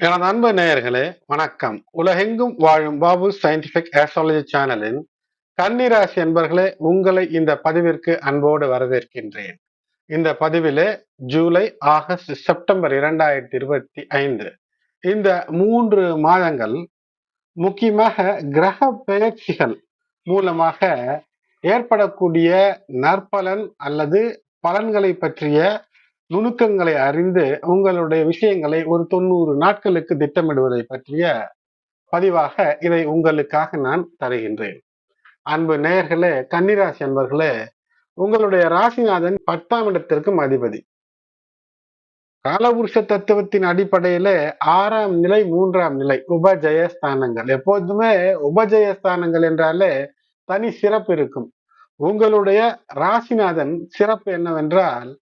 எனது அன்பு நேயர்களே வணக்கம். உலகெங்கும் வாழும் பாபு சயின்டிபிக் ஆஸ்ட்ராலஜி சேனலின் கன்னிராசி என்பர்களே உங்களை இந்த பதிவிற்கு அன்போடு வரவேற்கின்றேன். இந்த பதிவிலே ஜூலை ஆகஸ்ட் செப்டம்பர் இரண்டாயிரத்தி இருபத்தி ஐந்து இந்த மூன்று மாதங்கள் முக்கியமாக கிரக பெயர்ச்சிகள் மூலமாக ஏற்படக்கூடிய நற்பலன் அல்லது பலன்களை பற்றிய நுணுக்கங்களை அறிந்து உங்களுடைய விஷயங்களை ஒரு தொண்ணூறு நாட்களுக்கு திட்டமிடுவதை பற்றிய பதிவாக இதை உங்களுக்காக நான் தருகின்றேன். அன்பு நேயர்களே கன்னிராசி அன்பர்களே உங்களுடைய ராசிநாதன் பத்தாம் இடத்திற்கும் அதிபதி. காலபுருஷ தத்துவத்தின் அடிப்படையில ஆறாம் நிலை மூன்றாம் நிலை உபஜயஸ்தானங்கள். எப்போதுமே உபஜயஸ்தானங்கள் என்றாலே தனி சிறப்பு இருக்கும். உங்களுடைய ராசிநாதன் சிறப்பு என்னவென்றால்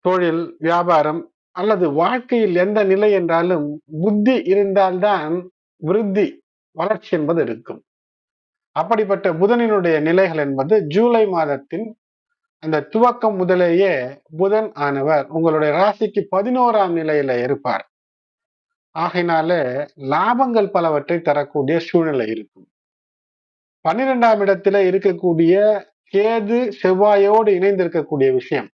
தொழில் வியாபாரம் அல்லது வாழ்க்கையில் எந்த நிலை என்றாலும் புத்தி இருந்தால்தான் விருத்தி வளர்ச்சி என்பது இருக்கும். அப்படிப்பட்ட புதனினுடைய நிலைகள் என்பது ஜூலை மாதத்தின் அந்த துவக்கம் முதலேயே புதன் ஆனவர் உங்களுடைய ராசிக்கு பதினோராம் நிலையில இருப்பார். ஆகையினால லாபங்கள் பலவற்றை தரக்கூடிய சூழ்நிலை இருக்கும். பன்னிரெண்டாம் இடத்துல இருக்கக்கூடிய கேது செவ்வாயோடு இணைந்திருக்கக்கூடிய விஷயம்.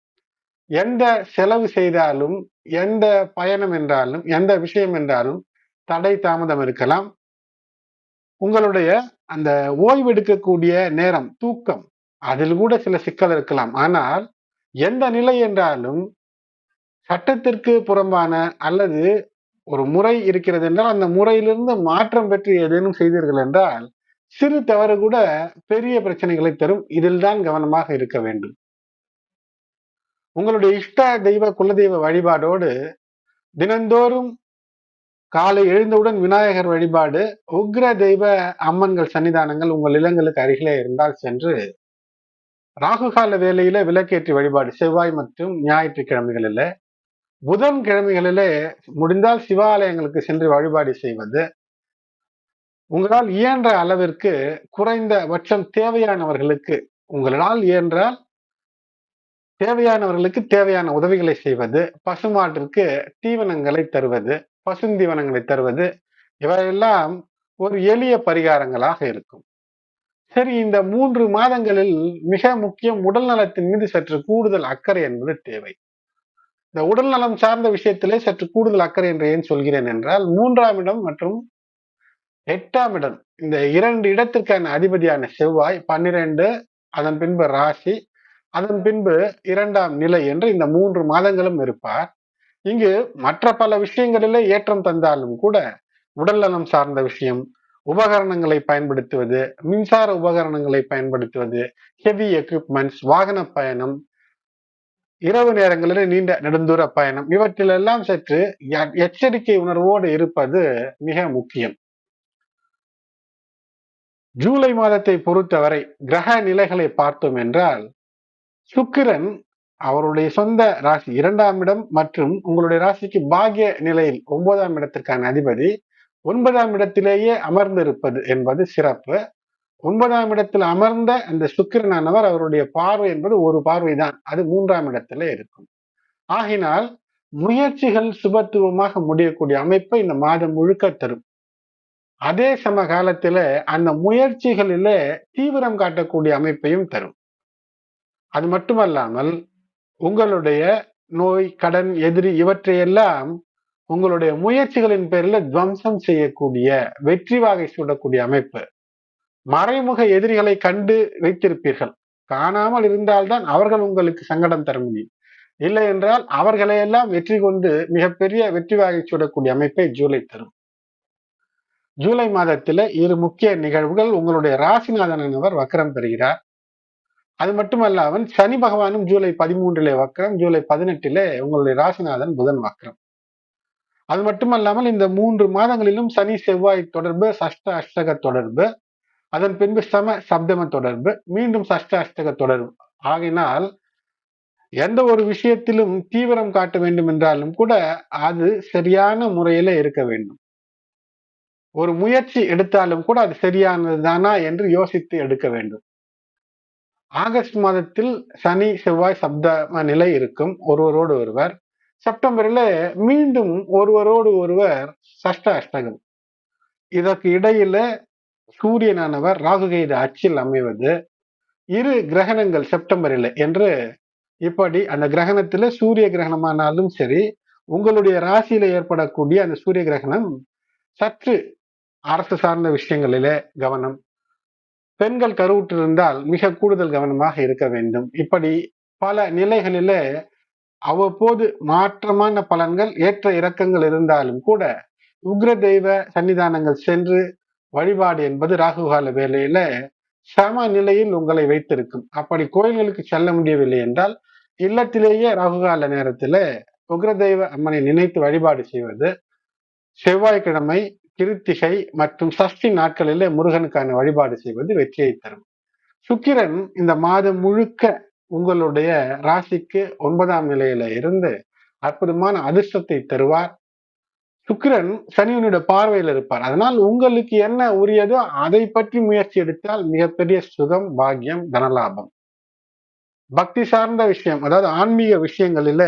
எந்த செலவு செய்தாலும் எந்த பயணம் என்றாலும் எந்த விஷயம் என்றாலும் தடை தாமதம் இருக்கலாம். உங்களுடைய அந்த ஓய்வெடுக்கக்கூடிய நேரம் தூக்கம் அதில் கூட சில சிக்கல் இருக்கலாம். ஆனால் எந்த நிலை என்றாலும் சட்டத்திற்கு புறம்பான அல்லது ஒரு முறை இருக்கிறது என்றால் அந்த முறையிலிருந்து மாற்றம் பெற்று ஏதேனும் செய்தீர்கள் என்றால் சிறு தவறு கூட பெரிய பிரச்சனைகளை தரும். இதில் தான் கவனமாக இருக்க வேண்டும். உங்களுடைய இஷ்ட தெய்வ குலதெய்வ வழிபாடோடு தினந்தோறும் காலை எழுந்தவுடன் விநாயகர் வழிபாடு உக்ர தெய்வ அம்மன்கள் சன்னிதானங்கள் உங்கள் இல்லங்களுக்கு அருகிலே இருந்தால் சென்று ராகுகால வேலையில விளக்கேற்றி வழிபாடு. செவ்வாய் மற்றும் ஞாயிற்றுக்கிழமைகளில புதன் கிழமைகளிலே முடிந்தால் சிவாலயங்களுக்கு சென்று வழிபாடு செய்வது. உங்களால் இயன்ற அளவிற்கு குறைந்தபட்சம் தேவையானவர்களுக்கு உங்களால் இயன்றால் தேவையானவர்களுக்கு தேவையான உதவிகளை செய்வது பசுமாட்டிற்கு தீவனங்களை தருவது பசுந்தீவனங்களை தருவது இவையெல்லாம் ஒரு எளிய பரிகாரங்களாக இருக்கும். சரி இந்த மூன்று மாதங்களில் மிக முக்கியம் உடல் நலத்தின் மீது சற்று கூடுதல் அக்கறை என்பது தேவை. இந்த உடல் நலம் சார்ந்த விஷயத்திலே சற்று கூடுதல் அக்கறை என்று ஏன் சொல்கிறேன் என்றால் மூன்றாம் இடம் மற்றும் எட்டாம் இடம் இந்த இரண்டு இடத்திற்கான அதிபதியான செவ்வாய் பன்னிரண்டு அதன் பின்பு ராசி அதன் பின்பு இரண்டாம் நிலை என்று இந்த மூன்று மாதங்களும் இருப்பார். இங்கு மற்ற பல விஷயங்களிலே ஏற்றம் தந்தாலும் கூட உடல் நலம் சார்ந்த விஷயம் உபகரணங்களை பயன்படுத்துவது மின்சார உபகரணங்களை பயன்படுத்துவது ஹெவி எக்யூப்மெண்ட்ஸ் வாகன பயணம் இரவு நேரங்களில் நீண்ட நெடுந்தூர பயணம் இவற்றிலெல்லாம் சற்று எச்சரிக்கை உணர்வோடு இருப்பது மிக முக்கியம். ஜூலை மாதத்தை பொறுத்தவரை கிரக நிலைகளை பார்த்தோம் என்றால் சுக்கிரன் அவருடைய சொந்த ராசி இரண்டாம் இடம் மற்றும் உங்களுடைய ராசிக்கு பாகிய நிலையில் ஒன்பதாம் இடத்திற்கான அதிபதி ஒன்பதாம் இடத்திலேயே அமர்ந்திருப்பது என்பது சிறப்பு. ஒன்பதாம் இடத்தில் அமர்ந்த அந்த சுக்கிரனானவர் அவருடைய பார்வை என்பது ஒரு பார்வை தான் அது மூன்றாம் இடத்துல இருக்கும். ஆகினால் முயற்சிகள் சுபத்துவமாக முடியக்கூடிய அமைப்பை இந்த மாதம் முழுக்க தரும். அதே சம காலத்துல அந்த முயற்சிகளிலே தீவிரம் காட்டக்கூடிய அமைப்பையும் தரும். அது மட்டுமல்லாமல் உங்களுடைய நோய் கடன் எதிரி இவற்றையெல்லாம் உங்களுடைய முயற்சிகளின் பேரில் துவம்சம் செய்யக்கூடிய வெற்றி வாகை சூடக்கூடிய அமைப்பு. மறைமுக எதிரிகளை கண்டு வைத்திருப்பீர்கள். காணாமல் இருந்தால்தான் அவர்கள் உங்களுக்கு சங்கடம் தர முடியும். இல்லை என்றால் அவர்களையெல்லாம் வெற்றி கொண்டு மிகப்பெரிய வெற்றி வாகை சூடக்கூடிய அமைப்பை ஜூலை தரும். ஜூலை மாதத்துல இரு முக்கிய நிகழ்வுகள் உங்களுடைய ராசிநாதன் என்பவர் வக்கரம் பெறுகிறார். அது மட்டுமல்லாமல் சனி பகவானும் ஜூலை பதிமூன்றிலே வக்கரம் ஜூலை பதினெட்டிலே உங்களுடைய ராசிநாதன் புதன் வக்கரம் அது மட்டுமல்லாமல் இந்த மூன்று மாதங்களிலும் சனி செவ்வாய் தொடர்பு சஷ்ட அஷ்டக தொடர்பு அதன் பின்பு சம சப்தம தொடர்பு மீண்டும் சஷ்ட அஷ்டக தொடர்பு. ஆகினால் எந்த ஒரு விஷயத்திலும் தீவிரம் காட்ட வேண்டும் என்றாலும் கூட அது சரியான முறையில இருக்க வேண்டும். ஒரு முயற்சி எடுத்தாலும் கூட அது சரியானதுதானா என்று யோசித்து எடுக்க வேண்டும். ஆகஸ்ட் மாதத்தில் சனி செவ்வாய் சப்த நிலை இருக்கும். ஒருவரோடு ஒருவர். செப்டம்பரில் மீண்டும் ஒருவரோடு ஒருவர் சஷ்ட அஷ்டகம். இதற்கு இடையில சூரியனானவர் ராகுகைத அச்சில் அமைவது. இரு கிரகணங்கள் செப்டம்பரில் என்று இப்படி அந்த கிரகணத்துல சூரிய கிரகணமானாலும் சரி உங்களுடைய ராசியில ஏற்படக்கூடிய அந்த சூரிய கிரகணம் சற்று அரசு சார்ந்த விஷயங்களிலே கவனம் பெண்கள் கருவுற்றிருந்தால் மிக கூடுதல் கவனமாக இருக்க வேண்டும். இப்படி பல நிலைகளிலே அவ்வப்போது மாற்றமான பலன்கள் ஏற்ற இறக்கங்கள் இருந்தாலும் கூட உக்ர தெய்வ சன்னிதானங்கள் சென்று வழிபாடு என்பது ராகுகால வேலையில சம நிலையில் உங்களை வைத்திருக்கும். அப்படி கோயில்களுக்கு செல்ல முடியவில்லை என்றால் இல்லத்திலேயே ராகுகால நேரத்துல உக்ர தெய்வ அம்மனை நினைத்து வழிபாடு செய்வது செவ்வாய்க்கிழமை கிருத்திகை மற்றும் சஷ்டி நாட்களிலே முருகனுக்கான வழிபாடு செய்வது வெற்றியை தரும். சுக்கிரன் இந்த மாதம் முழுக்க உங்களுடைய ராசிக்கு ஒன்பதாம் நிலையில இருந்து அற்புதமான அதிர்ஷ்டத்தை தருவார். சுக்கிரன் சனியனுடைய பார்வையில் இருப்பார். அதனால் உங்களுக்கு என்ன உரியதோ அதை பற்றி முயற்சி எடுத்தால் மிகப்பெரிய சுகம் பாக்கியம் தனலாபம். பக்தி சார்ந்த விஷயம் அதாவது ஆன்மீக விஷயங்களில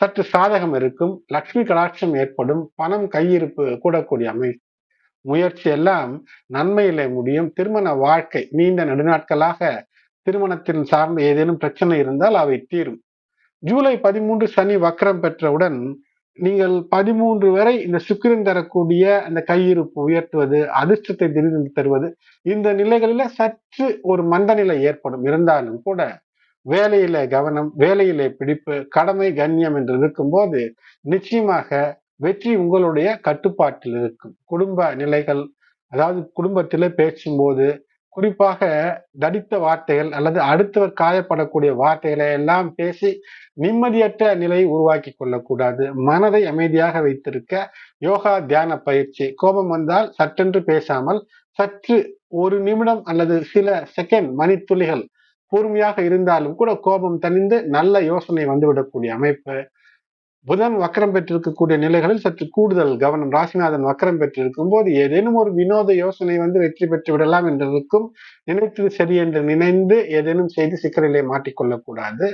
சற்று சாதகம் இருக்கும் லக்ஷ்மி கடாட்சம் ஏற்படும் பணம் கையிருப்பு கூடக்கூடிய அமை முயற்சி எல்லாம் நன்மையிலே முடியும். திருமண வாழ்க்கை நீண்ட நெடுநாட்களாக திருமணத்தின் சார்ந்த ஏதேனும் பிரச்சனை இருந்தால் அவை தீரும். ஜூலை பதிமூன்று சனி வக்கரம் பெற்றவுடன் நீங்கள் பதிமூன்று வரை இந்த சுக்கிரன் தரக்கூடிய அந்த கையிருப்பு உயர்த்துவது அதிர்ஷ்டத்தை திடீர்னு தருவது இந்த நிலைகளில சற்று ஒரு மந்த நிலை ஏற்படும். இருந்தாலும் கூட வேலையில கவனம் வேலையில பிடிப்பு கடமை கண்ணியம் என்று இருக்கும்போது நிச்சயமாக வெற்றி உங்களுடைய கட்டுப்பாட்டில் இருக்கும். குடும்ப நிலைகள் அதாவது குடும்பத்தில பேசும்போது குறிப்பாக தடித்த வார்த்தைகள் அல்லது அடுத்தவர் காயப்படக்கூடிய வார்த்தைகளை எல்லாம் பேசி நிம்மதியற்ற நிலையை உருவாக்கி கொள்ளக்கூடாது. மனதை அமைதியாக வைத்திருக்க யோகா தியான பயிற்சி கோபம் வந்தால் சற்றென்று பேசாமல் சற்று ஒரு நிமிடம் அல்லது சில செகண்ட் மணித்துளிகள் கூர்மையாக இருந்தாலும் கூட கோபம் தனிந்து நல்ல யோசனை வந்துவிடக்கூடிய அமைப்பு. புதன் வக்கரம் பெற்றிருக்கக்கூடிய நிலைகளில் சற்று கூடுதல் கவனம். ராசிநாதன் வக்கரம் பெற்றிருக்கும் போது ஏதேனும் ஒரு வினோத யோசனை வந்து வெற்றி பெற்று விடலாம் என்றதுக்கும் நினைத்தது சரி என்று நினைந்து ஏதேனும் செய்து சிக்கலிலே மாட்டிக்கொள்ளக்கூடாது.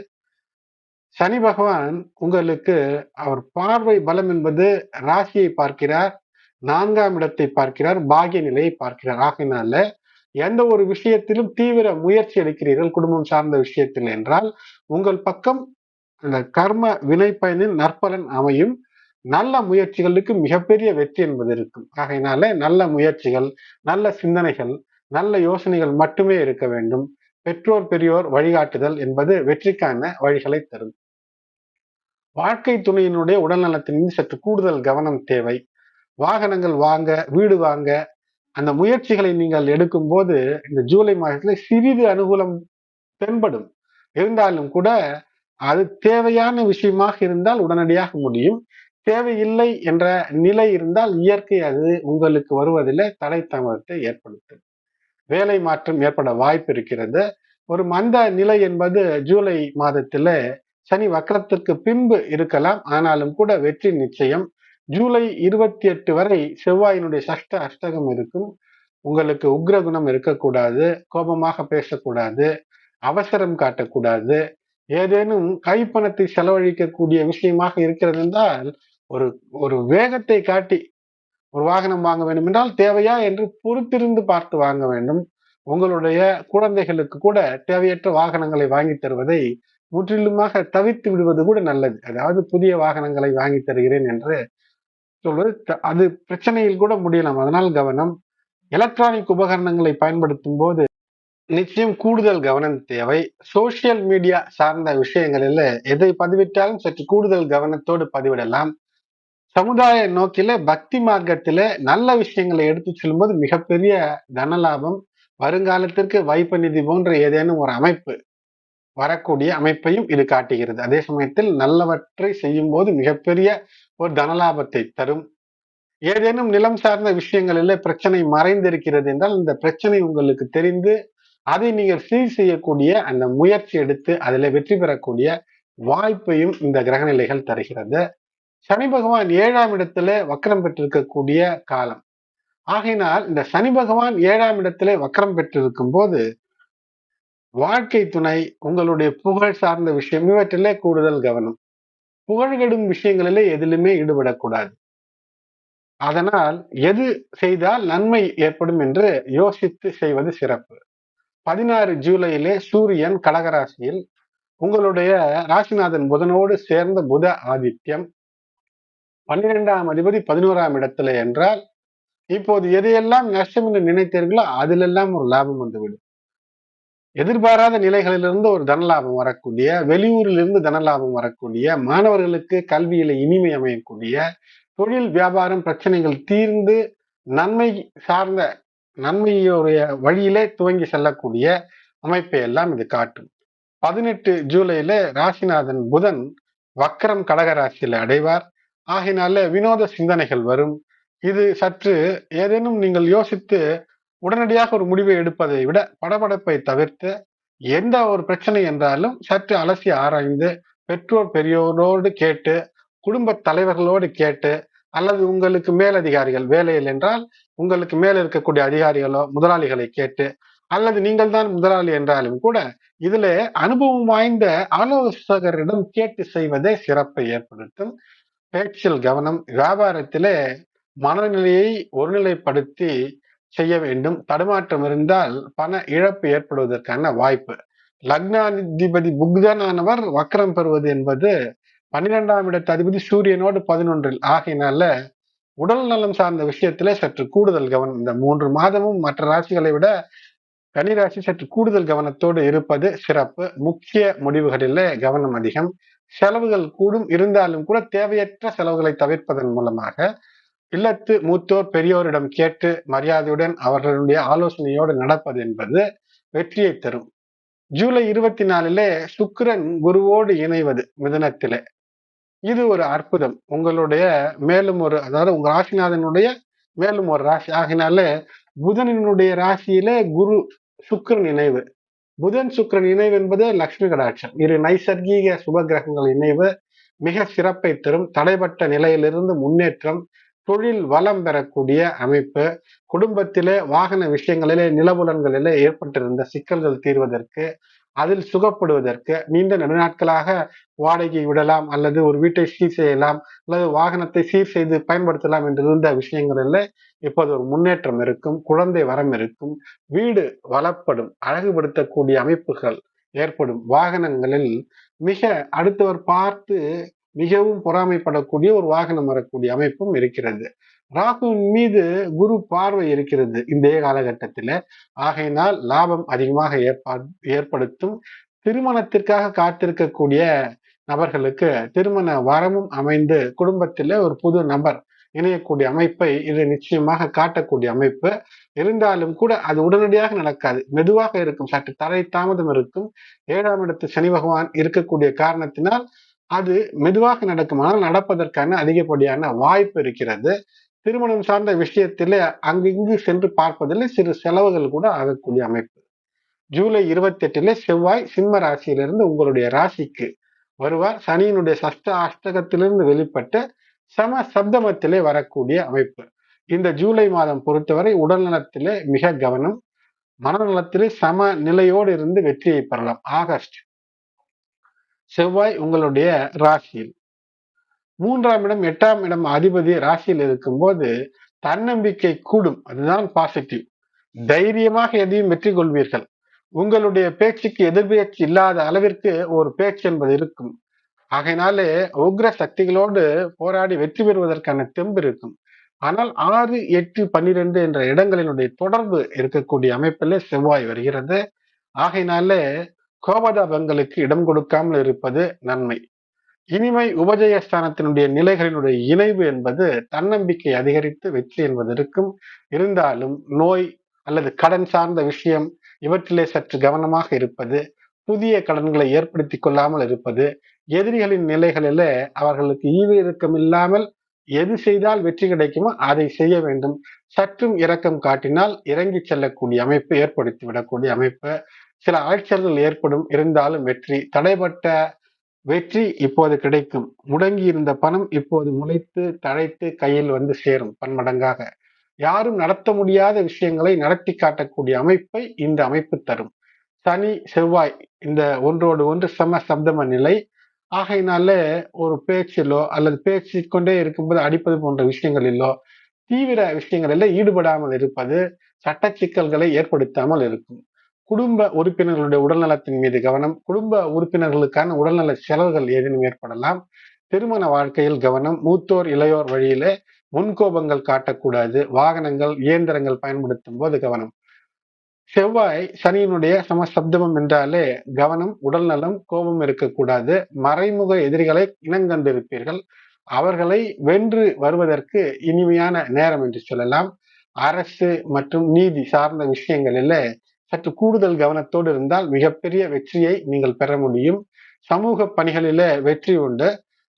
சனி பகவான் உங்களுக்கு அவர் பார்வை பலம் என்பது ராசியை பார்க்கிறார். நான்காம் இடத்தை பார்க்கிறார். பாகிய நிலையை பார்க்கிறார். ஆகினால எந்த ஒரு விஷயத்திலும் தீவிர முயற்சி எடுக்கிறீர்கள் குடும்பம் சார்ந்த விஷயத்தில் என்றால் உங்கள் பக்கம் அந்த கர்ம வினை பயனின் நற்பலன் அமையும். நல்ல முயற்சிகளுக்கு மிகப்பெரிய வெற்றி என்பது இருக்கும். ஆகையினால நல்ல முயற்சிகள் நல்ல சிந்தனைகள் நல்ல யோசனைகள் மட்டுமே இருக்க வேண்டும். பெற்றோர் பெரியோர் வழிகாட்டுதல் என்பது வெற்றிக்கான வழிகளை தரும். வாழ்க்கை துணையினுடைய உடல்நலத்தின் மீது சற்று கூடுதல் கவனம் தேவை. வாகனங்கள் வாங்க வீடு வாங்க அந்த முயற்சிகளை நீங்கள் எடுக்கும் போது இந்த ஜூலை மாதத்துல சிறிது அனுகூலம் தென்படும். இருந்தாலும் கூட அது தேவையான விஷயமாக இருந்தால் உடனடியாக முடியும். தேவையில்லை என்ற நிலை இருந்தால் இயற்கை அது உங்களுக்கு வருவதில் தடை தாமதத்தை ஏற்படுத்தும். வேலை மாற்றம் ஏற்பட வாய்ப்பு இருக்கிறது. ஒரு மந்த நிலை என்பது ஜூலை மாதத்துல சனி வக்கரத்திற்கு பின்பு இருக்கலாம். ஆனாலும் கூட வெற்றி நிச்சயம். ஜூலை இருபத்தி எட்டு வரை செவ்வாயினுடைய சஷ்ட அஷ்டகம் இருக்கும். உங்களுக்கு உக்ர குணம் இருக்கக்கூடாது கோபமாக பேசக்கூடாது அவசரம் காட்டக்கூடாது. ஏதேனும் கைப்பணத்தை செலவழிக்கக்கூடிய விஷயமாக இருக்கிறது என்றால் ஒரு ஒரு வேகத்தை காட்டி ஒரு வாகனம் வாங்க வேண்டும் என்றால் தேவையா என்று பொறுத்திருந்து பார்த்து வாங்க வேண்டும். உங்களுடைய குழந்தைகளுக்கு கூட தேவையற்ற வாகனங்களை வாங்கி தருவதை முற்றிலுமாக தவிர்த்து விடுவது கூட நல்லது. அதாவது புதிய வாகனங்களை வாங்கி தருகிறேன் என்று சொல்வது அது பிரச்சனையில் கூட முடியலாம். அதனால் கவனம் எலக்ட்ரானிக் உபகரணங்களை பயன்படுத்தும் போது நிச்சயம் கூடுதல் கவனம் தேவை. சோசியல் மீடியா சார்ந்த விஷயங்களில் எதை பதிவிட்டாலும் சற்று கூடுதல் கவனத்தோடு பதிவிடலாம். சமுதாய நோக்கில பக்தி மார்க்கத்தில நல்ல விஷயங்களை எடுத்து செல்லும்போது மிகப்பெரிய தனலாபம் வருங்காலத்திற்கு வைப்பு நிதி போன்ற ஏதேனும் ஒரு அமைப்பு வரக்கூடிய அமைப்பையும் இது காட்டுகிறது. அதே சமயத்தில் நல்லவற்றை செய்யும் போது மிகப்பெரிய ஒரு தனலாபத்தை தரும். ஏதேனும் நிலம் சார்ந்த விஷயங்களில் பிரச்சனை மறைந்திருக்கிறது என்றால் இந்த பிரச்சனை உங்களுக்கு தெரிந்து அதை நீங்கள் சீர் செய்யக்கூடிய அந்த முயற்சி எடுத்து அதில் வெற்றி பெறக்கூடிய வாய்ப்பையும் இந்த கிரகநிலைகள் தருகிறது. சனி பகவான் ஏழாம் இடத்துல வக்கரம் பெற்றிருக்கக்கூடிய காலம். ஆகையினால் இந்த சனி பகவான் ஏழாம் இடத்துல வக்கரம் பெற்றிருக்கும் போது வாழ்க்கை துணை உங்களுடைய புகழ் சார்ந்த விஷயம் இவற்றிலே கூடுதல் கவனம். புகழ்கெடும் விஷயங்களிலே எதிலுமே ஈடுபடக்கூடாது. அதனால் எது செய்தால் நன்மை ஏற்படும் என்று யோசித்து செய்வது சிறப்பு. பதினாறு ஜூலையிலே சூரியன் கடகராசியில் உங்களுடைய ராசிநாதன் புதனோடு சேர்ந்த புத ஆதித்யம். பன்னிரெண்டாம் அதிபதி பதினோராம் இடத்துல என்றால் இப்போது எதையெல்லாம் நஷ்டம் என்று நினைத்தீர்களோ அதிலெல்லாம் ஒரு லாபம் வந்துவிடும். எதிர்பாராத நிலைகளிலிருந்து ஒரு தனலாபம் வரக்கூடிய வெளியூரிலிருந்து தனலாபம் வரக்கூடிய மாணவர்களுக்கு கல்வியில இனிமை அமையக்கூடிய தொழில் வியாபாரம் பிரச்சனைகள் தீர்ந்து நன்மை சார்ந்த நன்மையுடைய வழியிலே துவங்கி செல்லக்கூடிய அமைப்பை எல்லாம் இது காட்டும். பதினெட்டு ஜூலையில ராசிநாதன் புதன் வக்கரம் கடகராசியில அடைவார். ஆகினால வினோத சிந்தனைகள் வரும். இது சற்று ஏதேனும் நீங்கள் யோசித்து உடனடியாக ஒரு முடிவை எடுப்பதை விட படபடப்பை தவிர்த்து எந்த ஒரு பிரச்சனை என்றாலும் சற்று அலசி ஆராய்ந்து பெற்றோர் பெரியோரோடு கேட்டு குடும்ப தலைவர்களோடு கேட்டு அல்லது உங்களுக்கு மேலதிகாரிகள் வேலையில் என்றால் உங்களுக்கு மேல இருக்கக்கூடிய அதிகாரிகளோ முதலாளிகளை கேட்டு அல்லது நீங்கள் தான் முதலாளி என்றாலும் கூட இதுல அனுபவம் வாய்ந்த ஆலோசகரிடம் கேட்டு செய்வதே சிறப்பை ஏற்படுத்தும். பேச்சில் கவனம் வியாபாரத்திலே மனநிலையை ஒருநிலைப்படுத்தி செய்ய வேண்டும். தடுமாற்றம் இருந்தால் பண இழப்பு ஏற்படுவதற்கான வாய்ப்பு. லக்னாதிபதி புக்தனானவர் வக்கரம் பெறுவது என்பது பன்னிரெண்டாம் இடத்து அதிபதி சூரியனோடு பதினொன்றில் ஆகையினால உடல் நலம் சார்ந்த விஷயத்திலே சற்று கூடுதல் கவனம். இந்த மூன்று மாதமும் மற்ற ராசிகளை விட கன்னிராசி சற்று கூடுதல் கவனத்தோடு இருப்பது சிறப்பு. முக்கிய முடிவுகளிலே கவனம் அதிகம். செலவுகள் கூடும். இருந்தாலும் கூட தேவையற்ற செலவுகளை தவிர்ப்பதன் மூலமாக இல்லத்து மூத்தோர் பெரியோரிடம் கேட்டு மரியாதையுடன் அவர்களுடைய ஆலோசனையோடு நடப்பது என்பது வெற்றியை தரும். ஜூலை இருபத்தி நாலிலே சுக்கிரன் குருவோடு இணைவது மிதனத்திலே. இது ஒரு அற்புதம். உங்களுடைய மேலும் ஒரு அதாவது உங்க ராசிநாதனுடைய மேலும் ஒரு ராசி. ஆகினாலே புதனினுடைய ராசியிலே குரு சுக்கிரன் இணைவு. புதன் சுக்கிரன் இணைவு என்பது லக்ஷ்மி கடாட்சம். இரு நைசர்கீக சுப கிரகங்கள் இணைவு மிக சிறப்பை தரும். தடைப்பட்ட நிலையிலிருந்து முன்னேற்றம் தொழில் வளம் பெறக்கூடிய அமைப்பு குடும்பத்திலே வாகன விஷயங்களிலே நிலவுலன்களிலே ஏற்பட்டிருந்த சிக்கல்கள் தீர்வதற்கு அதில் சுகப்படுவதற்கு நீண்ட நெடுநாட்களாக வாடகை விடலாம் அல்லது ஒரு வீட்டை சீர் செய்யலாம் அல்லது வாகனத்தை சீர் செய்து பயன்படுத்தலாம் என்று இருந்த விஷயங்களில் இப்போது ஒரு முன்னேற்றம் இருக்கும் குழந்தை வரம் இருக்கும் வீடு வளப்படும் அழகுபடுத்தக்கூடிய அமைப்புகள் ஏற்படும். வாகனங்களில் மிக அடுத்தவர் பார்த்து மிகவும் பொறாமைப்படக்கூடிய ஒரு வாகனம் வரக்கூடிய அமைப்பும் இருக்கிறது. ராகுவின் மீது குரு பார்வை இருக்கிறது இந்த காலகட்டத்தில். ஆகையினால் லாபம் அதிகமாக ஏற்பா ஏற்படுத்தும் திருமணத்திற்காக காத்திருக்கக்கூடிய நபர்களுக்கு திருமண வரமும் அமைந்து குடும்பத்தில் ஒரு புது நபர் இணையக்கூடிய அமைப்பை இது நிச்சயமாக காட்டக்கூடிய அமைப்பு. இருந்தாலும் கூட அது உடனடியாக நடக்காது. மெதுவாக இருக்கும். சற்று தரை தாமதம் இருக்கும். ஏழாம் இடத்து சனி பகவான் இருக்கக்கூடிய காரணத்தினால் அது மெதுவாக நடக்குமானால் நடப்பதற்கான அதிகப்படியான வாய்ப்பு இருக்கிறது. திருமணம் சார்ந்த விஷயத்திலே அங்கிங்கு சென்று பார்ப்பதில் சிறு செலவுகள் கூட ஆகக்கூடிய அமைப்பு. ஜூலை இருபத்தி எட்டுல செவ்வாய் சிம்ம ராசியிலிருந்து உங்களுடைய ராசிக்கு வருவார். சனியினுடைய சஷ்ட அஷ்டகத்திலிருந்து வெளிப்பட்டு சம சப்தமத்திலே வரக்கூடிய அமைப்பு. இந்த ஜூலை மாதம் பொறுத்தவரை உடல் நலத்திலே மிக கவனம். மனநலத்திலே சம நிலையோடு இருந்து வெற்றியை பெறலாம். ஆகஸ்ட் செவ்வாய் உங்களுடைய ராசியில். மூன்றாம் இடம் எட்டாம் இடம் அதிபதி ராசியில் இருக்கும்போது தன்னம்பிக்கை கூடும். அதுதான் பாசிட்டிவ் தைரியமாக எதையும் வெற்றி கொள்வீர்கள். உங்களுடைய பேச்சுக்கு எதிர்பேச்சு இல்லாத அளவிற்கு ஒரு பேச்சு என்பது இருக்கும். ஆகையினாலே உக்ர சக்திகளோடு போராடி வெற்றி பெறுவதற்கான தெம்பு இருக்கும். ஆனால் ஆறு எட்டு பன்னிரெண்டு என்ற இடங்களினுடைய தொடர்பு இருக்கக்கூடிய அமைப்பில் செவ்வாய் வருகிறது. ஆகையினாலே கோபதாபங்களுக்கு இடம் கொடுக்காமல் இருப்பது நன்மை. இனிமை உபஜயஸ்தானத்தினுடைய நிலைகளினுடைய இணைவு என்பது தன்னம்பிக்கை அதிகரித்து வெற்றி என்பது இருக்கும் இருந்தாலும் நோய் அல்லது கடன் சார்ந்த விஷயம் இவற்றிலே சற்று கவனமாக இருப்பது புதிய கடன்களை ஏற்படுத்தி கொள்ளாமல் இருப்பது எதிரிகளின் நிலைகளில அவர்களுக்கு ஈவு இறக்கம் இல்லாமல் எது செய்தால் வெற்றி கிடைக்குமோ அதை செய்ய வேண்டும். சற்றும் இரக்கம் காட்டினால் இறங்கி செல்லக்கூடிய அமைப்பு ஏற்படுத்தி விடக்கூடிய அமைப்பு சில அலைச்சல்கள் ஏற்படும் இருந்தாலும் வெற்றி. தடைப்பட்ட வெற்றி இப்போது கிடைக்கும். முடங்கி இருந்த பணம் இப்போது முளைத்து தழைத்து கையில் வந்து சேரும் பன்மடங்காக. யாரும் நடத்த முடியாத விஷயங்களை நடத்தி காட்டக்கூடிய அமைப்பை இந்த அமைப்பு தரும். சனி செவ்வாய் இந்த ஒன்றோடு ஒன்று சம சப்தம நிலை. ஆகையினால ஒரு பேச்சிலோ அல்லது பேசிக்கொண்டே இருக்கும்போது அடிப்பது போன்ற விஷயங்களிலோ தீவிர விஷயங்களில் ஈடுபடாமல் இருப்பது சட்ட சிக்கல்களை ஏற்படுத்தாமல் இருக்கும். குடும்ப உறுப்பினர்களுடைய உடல்நலத்தின் மீது கவனம் குடும்ப உறுப்பினர்களுக்கான உடல்நல செலவுகள் ஏதேனும் ஏற்படலாம் திருமண வாழ்க்கையில் கவனம் மூத்தோர் இளையோர் வழியிலே முன்கோபங்கள் காட்டக்கூடாது வாகனங்கள் இயந்திரங்கள் பயன்படுத்தும் போது கவனம். செவ்வாய் சனியினுடைய சமசப்தமம் என்றாலே கவனம் உடல் நலம் கோபம் இருக்கக்கூடாது. மறைமுக எதிரிகளை இனங்கண்டிருப்பீர்கள் அவர்களை வென்று வருவதற்கு இனிமையான நேரம் என்று சொல்லலாம். அரசு மற்றும் நீதி சார்ந்த விஷயங்களில் சற்று கூடுதல் கவனத்தோடு இருந்தால் மிகப்பெரிய வெற்றியை நீங்கள் பெற முடியும். சமூக பணிகளில வெற்றி உண்டு.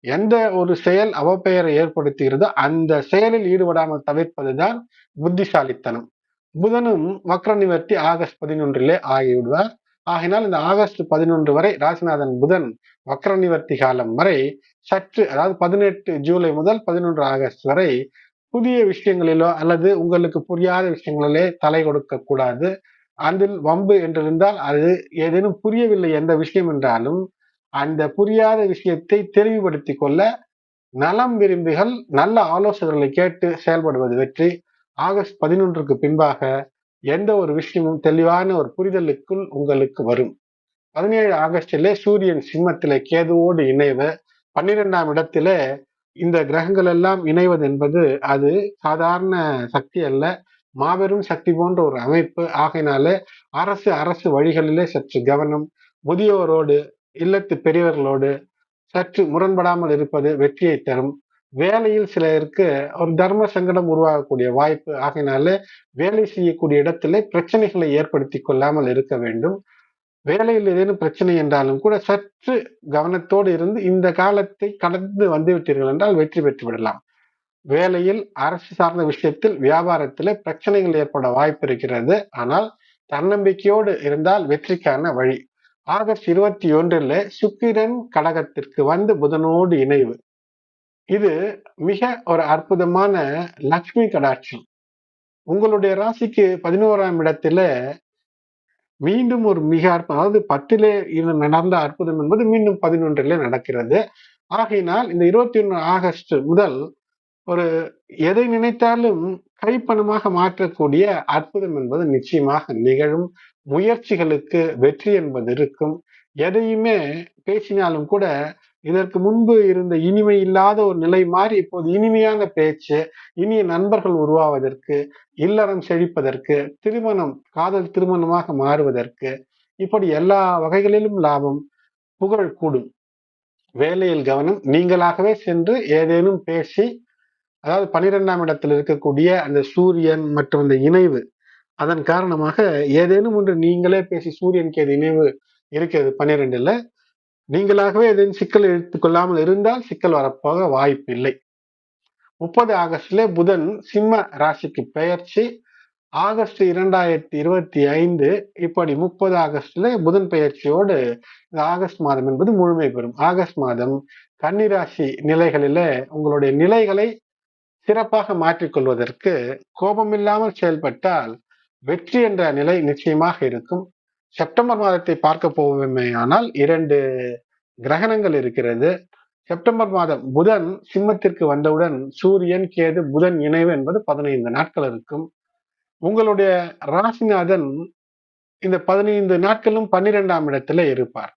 எந்த ஒரு செயல் அவப்பெயரை ஏற்படுத்துகிறதோ அந்த செயலில் ஈடுபடாமல் தவிர்ப்பதுதான் புத்திசாலித்தனம். புதனும் வக்ர நிவர்த்தி ஆகஸ்ட் பதினொன்றிலே ஆகிவிடுவார். ஆகினால் இந்த ஆகஸ்ட் பதினொன்று வரை ராசிநாதன் புதன் வக்ர நிவர்த்தி காலம் வரை சற்று அதாவது பதினெட்டு ஜூலை முதல் பதினொன்று ஆகஸ்ட் வரை புதிய விஷயங்களிலோ அல்லது உங்களுக்கு புரியாத விஷயங்களிலே தலை கொடுக்க கூடாது அதில் வம்பு என்றிருந்தால் அது ஏதேனும் புரியவில்லை எந்த விஷயம் என்றாலும் அந்த புரியாத விஷயத்தை தெளிவுபடுத்தி கொள்ள நலம் விரும்பிகள் நல்ல ஆலோசனைகளை கேட்டு செயல்படுவது வெற்றி. ஆகஸ்ட் பதினொன்றுக்கு பின்பாக எந்த ஒரு விஷயமும் தெளிவான ஒரு புரிதலுக்குள் உங்களுக்கு வரும். பதினேழு ஆகஸ்டிலே சூரியன் சிம்மத்திலே கேதுவோடு இணைவு பன்னிரெண்டாம் இடத்திலே இந்த கிரகங்கள் எல்லாம் இணைவது என்பது அது சாதாரண சக்தி அல்ல. மாபெரும் சக்தி போன்ற ஒரு அமைப்பு. ஆகையினாலே அரசு அரசு வழிகளிலே சற்று கவனம். முதியோரோடு இல்லத்து பெரியவர்களோடு சற்று முரண்படாமல் இருப்பது வெற்றியை தரும். வேலையில் சிலருக்கு ஒரு தர்ம சங்கடம் உருவாகக்கூடிய வாய்ப்பு. ஆகையினால வேலை செய்யக்கூடிய இடத்துல பிரச்சனைகளை ஏற்படுத்தி கொள்ளாமல் இருக்க வேண்டும். வேலையில் ஏதேனும் பிரச்சனை என்றாலும் கூட சற்று கவனத்தோடு இருந்து இந்த காலத்தை கடந்து வந்துவிட்டீர்கள் என்றால் வெற்றி பெற்று விடலாம். வேலையில் அரசு சார்ந்த விஷயத்தில் வியாபாரத்தில் பிரச்சனைகள் ஏற்பட வாய்ப்பு இருக்கிறது. ஆனால் தன்னம்பிக்கையோடு இருந்தால் வெற்றிக்கான வழி. ஆகஸ்ட் இருபத்தி ஒன்றில் சுக்கிரன் கடகத்திற்கு வந்து புதனோடு இணைவு. இது மிக ஒரு அற்புதமான லக்ஷ்மி கடாட்சம். உங்களுடைய ராசிக்கு பதினோராம் இடத்துல மீண்டும் ஒரு மிக அற்புதம் அதாவது பத்திலே நடந்த அற்புதம் என்பது மீண்டும் பதினொன்றிலே நடக்கிறது. ஆகையினால் இந்த இருபத்தி ஒன்று ஆகஸ்ட் முதல் ஒரு எதை நினைத்தாலும் கைப்பணமாக மாற்றக்கூடிய அற்புதம் என்பது நிச்சயமாக நிகழும். முயற்சிகளுக்கு வெற்றி என்பது இருக்கும். எதையுமே பேசினாலும் கூட இதற்கு முன்பு இருந்த இனிமை இல்லாத ஒரு நிலை மாறி இப்போது இனிமையான பேச்சு இனிய நண்பர்கள் உருவாவதற்கு இல்லறம் செழிப்பதற்கு திருமணம் காதல் திருமணமாக மாறுவதற்கு இப்படி எல்லா வகைகளிலும் லாபம் புகழ் கூடும். வேலையில் கவனம் நீங்களாகவே சென்று ஏதேனும் பேசி அதாவது பனிரெண்டாம் இடத்தில் இருக்கக்கூடிய அந்த சூரியன் மற்றும் அந்த இணைவு அதன் காரணமாக ஏதேனும் ஒன்று நீங்களே பேசி சூரியனுக்கு அது இணைவு இருக்கிறது பன்னிரெண்டுல நீங்களாகவே எதையும் சிக்கல் எடுத்துக்கொள்ளாமல் இருந்தால் சிக்கல் வரப்போக வாய்ப்பு இல்லை. முப்பது ஆகஸ்ட்ல புதன் சிம்ம ராசிக்கு பெயர்ச்சி. ஆகஸ்ட் இரண்டாயிரத்தி இருபத்தி ஐந்து இப்படி முப்பது ஆகஸ்ட்ல புதன் பெயர்ச்சியோடு இந்த ஆகஸ்ட் மாதம் என்பது முழுமை பெறும். ஆகஸ்ட் மாதம் கன்னிராசி நிலைகளில உங்களுடைய நிலைகளை சிறப்பாக மாற்றிக்கொள்வதற்கு கோபமில்லாமல் செயல்பட்டால் வெற்றி என்ற நிலை நிச்சயமாக இருக்கும். செப்டம்பர் மாதத்தை பார்க்க போவோமேயானால் இரண்டு கிரகணங்கள் இருக்கிறது. செப்டம்பர் மாதம் புதன் சிம்மத்திற்கு வந்தவுடன் சூரியன் கேது புதன் இணைவு என்பது பதினைந்து நாட்கள் இருக்கும். உங்களுடைய ராசிநாதன் இந்த பதினைந்து நாட்களும் பன்னிரெண்டாம் இடத்துல இருப்பார்.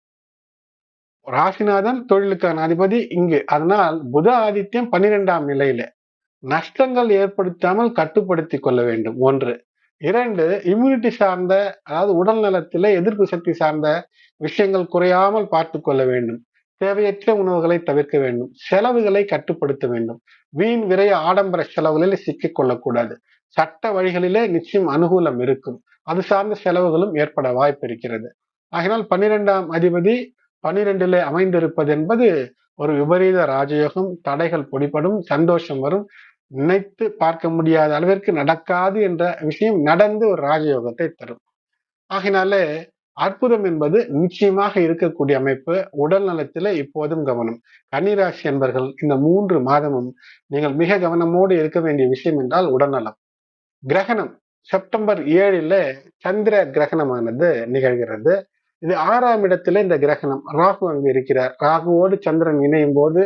ராசிநாதன் தொழிலுக்கான அதிபதி இங்கு. அதனால் புத ஆதித்யம் பன்னிரெண்டாம் நிலையில. நஷ்டங்கள் ஏற்படுத்தாமல் கட்டுப்படுத்தி கொள்ள வேண்டும். ஒன்று. இரண்டு இம்யூனிட்டி சார்ந்த அதாவது உடல் நலத்தில எதிர்ப்பு சக்தி சார்ந்த விஷயங்கள் குறையாமல் பார்த்து கொள்ள வேண்டும். தேவையற்ற உணவுகளை தவிர்க்க வேண்டும். செலவுகளை கட்டுப்படுத்த வேண்டும். வீண் விரைய ஆடம்பர செலவுகளில் சிக்கிக் கொள்ளக்கூடாது. சட்ட வழிகளிலே நிச்சயம் அனுகூலம் இருக்கும். அது சார்ந்த செலவுகளும் ஏற்பட வாய்ப்பு இருக்கிறது. ஆகினால் பன்னிரெண்டாம் அதிபதி பன்னிரெண்டிலே அமைந்திருப்பது என்பது ஒரு விபரீத ராஜயோகம். தடைகள் பொடிப்படும் சந்தோஷம் வரும். நினைத்து பார்க்க முடியாத அளவிற்கு நடக்காது என்ற விஷயம் நடந்து ஒரு ராஜயோகத்தை தரும். ஆகினாலே அற்புதம் என்பது நிச்சயமாக இருக்கக்கூடிய அமைப்பு. உடல் நலத்தில இப்போதும் கவனம். கன்னிராசி என்பர்கள் இந்த மூன்று மாதமும் நீங்கள் மிக கவனமோடு இருக்க வேண்டிய விஷயம் என்றால் உடல்நலம். கிரகணம். செப்டம்பர் ஏழில் சந்திர கிரகணமானது நிகழ்கிறது. இது ஆறாம் இடத்துல இந்த கிரகணம். ராகு அங்கு இருக்கிறார். ராகுவோடு சந்திரன் இணையும் போது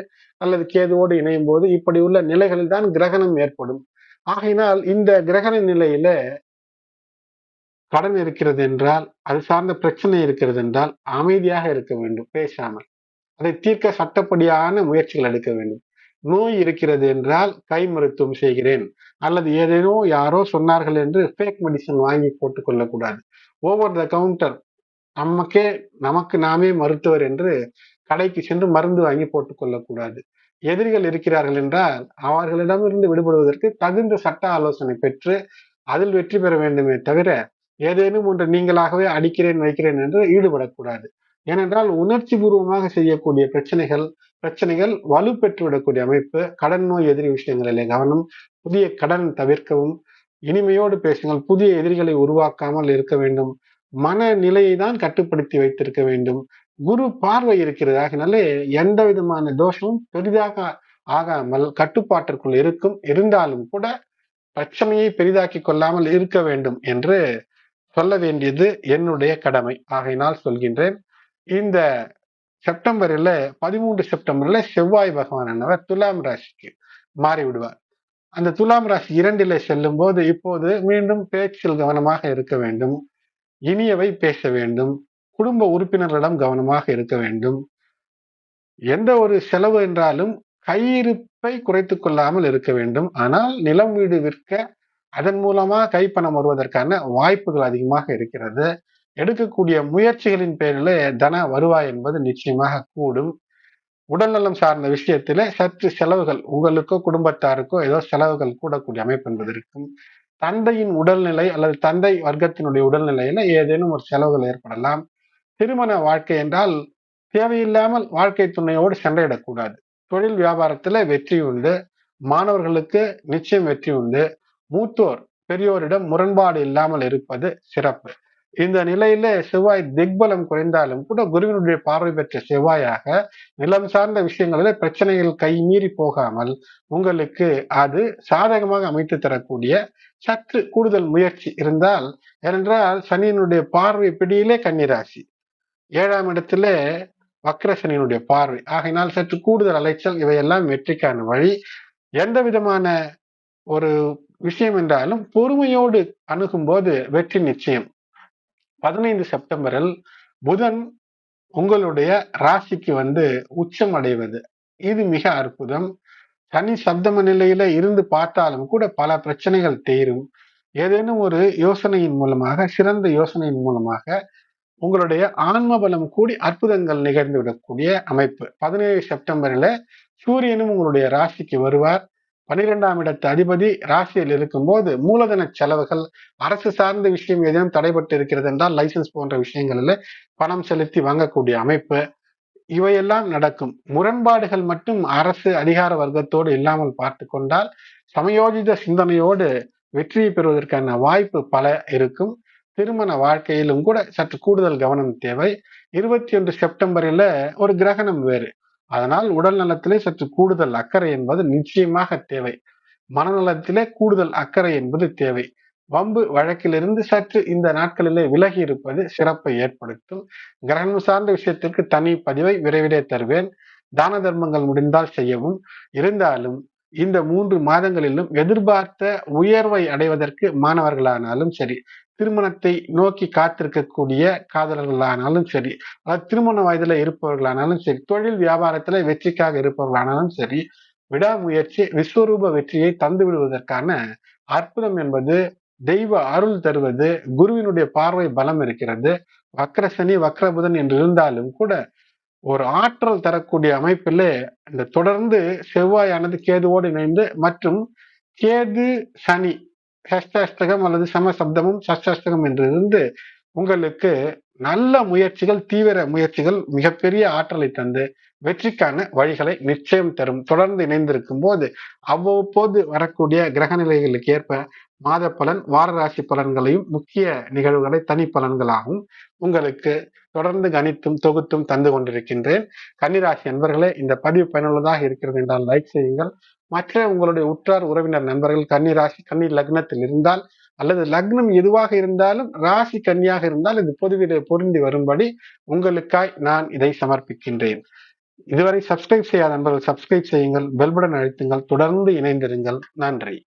அல்லது கேதுவோடு இணையும் போது இப்படி உள்ள நிலைகளில் தான் கிரகணம் ஏற்படும். ஆகையினால் இந்த கிரகண நிலையில கடன் இருக்கிறது என்றால் அது சார்ந்த பிரச்சனை இருக்கிறது என்றால் அமைதியாக இருக்க வேண்டும் பேசாமல். அதை தீர்க்க சட்டப்படியான முயற்சிகள் எடுக்க வேண்டும். நோய் இருக்கிறது என்றால் கை மருத்துவம் செய்கிறேன். அல்லது ஏதேனோ யாரோ சொன்னார்கள் என்று ஃபேக் மெடிசன் வாங்கி போட்டுக் கொள்ளக்கூடாது. ஓவர் த கவுண்டர் நமக்கே நமக்கு நாமே மருத்துவர் என்று கடைக்கு சென்று மருந்து வாங்கி போட்டுக் கொள்ளக்கூடாது. எதிரிகள் இருக்கிறார்கள் என்றால் அவர்களிடமிருந்து விடுபடுவதற்கு தகுந்த சட்ட ஆலோசனை பெற்று அதில் வெற்றி பெற வேண்டுமே தவிர ஏதேனும் ஒன்று நீங்களாகவே அடிக்கிறேன் வைக்கிறேன் என்று ஈடுபடக்கூடாது. ஏனென்றால் உணர்ச்சி பூர்வமாக செய்யக்கூடிய பிரச்சனைகள் பிரச்சனைகள் வலுப்பெற்றுவிடக்கூடிய அமைப்பு கடன் நோய் எதிரி விஷயங்களிலே கவனம் புதிய கடன் தவிர்க்கவும் இனிமையோடு பேசுங்கள் புதிய எதிரிகளை உருவாக்காமல் இருக்க வேண்டும் மன நிலையை தான் கட்டுப்படுத்தி வைத்திருக்க வேண்டும் குரு பார்வை இருக்கிறது ஆகினாலே எந்த விதமான தோஷமும் பெரிதாக ஆகாமல் கட்டுப்பாட்டிற்குள் இருக்கும். இருந்தாலும் கூட பிரச்சனையை பெரிதாக்கி கொள்ளாமல் இருக்க வேண்டும் என்று சொல்ல வேண்டியது என்னுடைய கடமை. ஆகையினால் சொல்கின்றேன் இந்த செப்டம்பரில் பதிமூன்று செப்டம்பர்ல செவ்வாய் பகவான் என்னவர் துலாம் ராசிக்கு மாறி விடுவார் அந்த துலாம் ராசி இரண்டிலே செல்லும் போது இப்போது மீண்டும் பேச்சில் கவனமாக இருக்க வேண்டும். இனியவை பேச வேண்டும். குடும்ப உறுப்பினர்களிடம் கவனமாக இருக்க வேண்டும். எந்த ஒரு செலவு என்றாலும் கையிருப்பை குறைத்து கொள்ளாமல் இருக்க வேண்டும். ஆனால் நிலம் வீடு விற்க அதன் மூலமா கைப்பணம் வருவதற்கான வாய்ப்புகள் அதிகமாக இருக்கிறது. எடுக்கக்கூடிய முயற்சிகளின் பேரில் தன வருவாய் என்பது நிச்சயமாக கூடும். உடல்நலம் சார்ந்த விஷயத்தில் சற்று செலவுகள் உங்களுக்கோ குடும்பத்தாருக்கோ ஏதோ செலவுகள் கூடக்கூடிய அமைப்பு என்பது இருக்கும். தந்தையின் உடல்நிலை அல்லது தந்தை வர்க்கத்தினுடைய உடல்நிலையில ஏதேனும் ஒரு செலவுகள் ஏற்படலாம். திருமண வாழ்க்கை என்றால் தேவையில்லாமல் வாழ்க்கை துணையோடு சண்டையிடக்கூடாது தொழில் வியாபாரத்துல வெற்றி உண்டு. மாணவர்களுக்கு நிச்சயம் வெற்றி உண்டு. மூத்தோர் பெரியோரிடம் முரண்பாடு இல்லாமல் இருப்பது சிறப்பு. இந்த நிலையில செவ்வாய் திக்பலம் குறைந்தாலும் கூட குருவினுடைய பார்வை பெற்ற செவ்வாயாக நிலம் சார்ந்த விஷயங்களில பிரச்சனைகள் கை மீறி போகாமல் உங்களுக்கு அது சாதகமாக அமைத்து தரக்கூடிய சற்று கூடுதல் முயற்சி இருந்தால் ஏனென்றால் சனியினுடைய பார்வை பிடியிலே கன்னிராசி. ஏழாம் இடத்துல வக்ரசனியினுடைய பார்வை. ஆகையினால் சற்று கூடுதல் அலைச்சல் இவையெல்லாம் வெற்றிக்கான வழி. எந்த விதமான ஒரு விஷயம் என்றாலும் பொறுமையோடு அணுகும் போது வெற்றி நிச்சயம். பதினைந்து செப்டம்பரில் புதன் உங்களுடைய ராசிக்கு வந்து உச்சம் அடைவது. இது மிக அற்புதம். தனி சப்தம நிலையில இருந்து பார்த்தாலும் கூட பல பிரச்சனைகள் தீரும். ஏதேனும் ஒரு யோசனையின் மூலமாக சிறந்த யோசனையின் மூலமாக உங்களுடைய ஆன்ம பலம் கூடி அற்புதங்கள் நிகழ்ந்து விடக்கூடிய அமைப்பு. பதினேழு செப்டம்பரில் சூரியனும் உங்களுடைய ராசிக்கு வருவார். பனிரெண்டாம் இடத்து அதிபதி ராசியில் இருக்கும்போது மூலதன செலவுகள் அரசு சார்ந்த விஷயம் ஏதேனும் தடைபட்டு இருக்கிறது என்றால் லைசன்ஸ் போன்ற விஷயங்களில் பணம் செலுத்தி வாங்கக்கூடிய அமைப்பு. இவையெல்லாம் நடக்கும். முரண்பாடுகள் மட்டும் அரசு அதிகார வர்க்கத்தோடு இல்லாமல் பார்த்து கொண்டால் சமயோஜித சிந்தனையோடு வெற்றியை பெறுவதற்கான வாய்ப்பு பல இருக்கும். திருமண வாழ்க்கையிலும் கூட சற்று கூடுதல் கவனம் தேவை. இருபத்தி ஒன்று செப்டம்பரில் ஒரு கிரகணம் வேறு. அதனால் உடல் நலத்திலே சற்று கூடுதல் அக்கறை என்பது நிச்சயமாக தேவை. மனநலத்திலே கூடுதல் அக்கறை என்பது தேவை. வம்பு வழக்கிலிருந்து சற்று இந்த நாட்களிலே விலகி இருப்பது சிறப்பை ஏற்படுத்தும். கிரகணம் சார்ந்த விஷயத்திற்கு தனி பதிவை விரைவிலே தருவேன். தான தர்மங்கள் முடிந்தால் செய்யவும். இருந்தாலும் இந்த மூன்று மாதங்களிலும் எதிர்பார்த்த உயர்வை அடைவதற்கு மாணவர்களானாலும் சரி திருமணத்தை நோக்கி காத்திருக்கக்கூடிய காதலர்களானாலும் சரி அதாவது திருமண வயதுல இருப்பவர்களானாலும் சரி தொழில் வியாபாரத்துல வெற்றிக்காக இருப்பவர்களானாலும் சரி விடாமுயற்சி விஸ்வரூப வெற்றியை தந்து விடுவதற்கான அற்புதம் என்பது தெய்வ அருள் தருவது குருவினுடைய பார்வை பலம் இருக்கிறது. வக்ரசனி வக்ரபுதன் என்று இருந்தாலும் கூட ஒரு ஆற்றல் தரக்கூடிய அமைப்பிலே இந்த தொடர்ந்து செவ்வாயானது கேதுவோடு இணைந்து மற்றும் கேது சனி சஷ்டாஷ்டகம் அல்லது சமசப்தமும் சஷ்டாஷ்டகம் என்று இருந்து உங்களுக்கு நல்ல முயற்சிகள் தீவிர முயற்சிகள் மிகப்பெரிய ஆற்றலை தந்து வெற்றிக்கான வழிகளை நிச்சயம் தரும். தொடர்ந்து இணைந்திருக்கும் போது அவ்வப்போது வரக்கூடிய கிரக நிலைகளுக்கு ஏற்ப மாத பலன் வார ராசி பலன்களையும் முக்கிய நிகழ்வுகளை தனி பலன்களாகவும் உங்களுக்கு தொடர்ந்து கணித்தும் தொகுத்தும் தந்து கொண்டிருக்கின்றேன். கன்னிராசி நண்பர்களே இந்த பதிவு பயனுள்ளதாக இருக்கிறது என்றால் லைக் செய்யுங்கள். மற்ற உங்களுடைய உற்றார் உறவினர் நண்பர்கள் கன்னிராசி கன்னி லக்னத்தில் இருந்தால் அல்லது லக்னம் எதுவாக இருந்தாலும் ராசி கன்னியாக இருந்தால் இது பொதுவிட பொருந்தி வரும்படி உங்களுக்காய் நான் இதை சமர்ப்பிக்கின்றேன். இதுவரை சப்ஸ்கிரைப் செய்யாத நண்பர்கள் சப்ஸ்கிரைப் செய்யுங்கள் பெல்படன் அழுத்துங்கள் தொடர்ந்து இணைந்திருங்கள். நன்றி.